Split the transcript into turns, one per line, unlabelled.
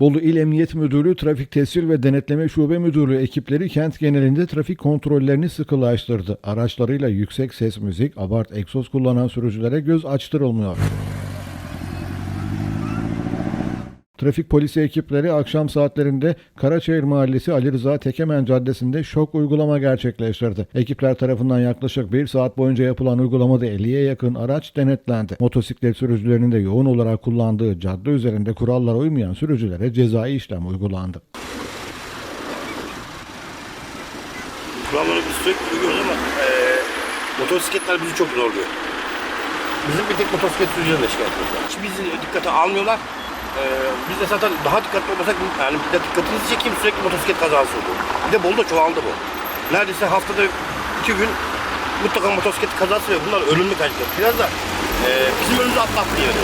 Bolu İl Emniyet Müdürlüğü Trafik Tescil ve Denetleme Şube Müdürlüğü ekipleri kent genelinde trafik kontrollerini sıkılaştırdı. Araçlarıyla yüksek ses müzik, abart egzoz kullanan sürücülere göz açtırılmıyor. Trafik polisi ekipleri akşam saatlerinde Karaçayır Mahallesi Ali Rıza Tekemen Caddesi'nde şok uygulama gerçekleştirdi. Ekipler tarafından yaklaşık bir saat boyunca yapılan uygulamada 50'ye yakın araç denetlendi. Motosiklet sürücülerinin de yoğun olarak kullandığı cadde üzerinde kurallara uymayan sürücülere cezai işlem uygulandı.
Kuralları biz sürekli uyuyoruz ama eee motosikletler bizi çok zorluyor. Bizim bir tek motosiklet sürücülerine şikayet ediyorlar. Hiç bizi dikkate almıyorlar. Eee biz de zaten daha dikkatli olmasak yani bir de dikkatinizi çekeyim sürekli motosiklet kazası oluyor. Bir de Bolu'da çoğaldı bu. Neredeyse haftada iki gün mutlaka motosiklet kazası ve bunlar ölümlü kaçtı. Biraz da eee bizim önümüzü atlattı yani.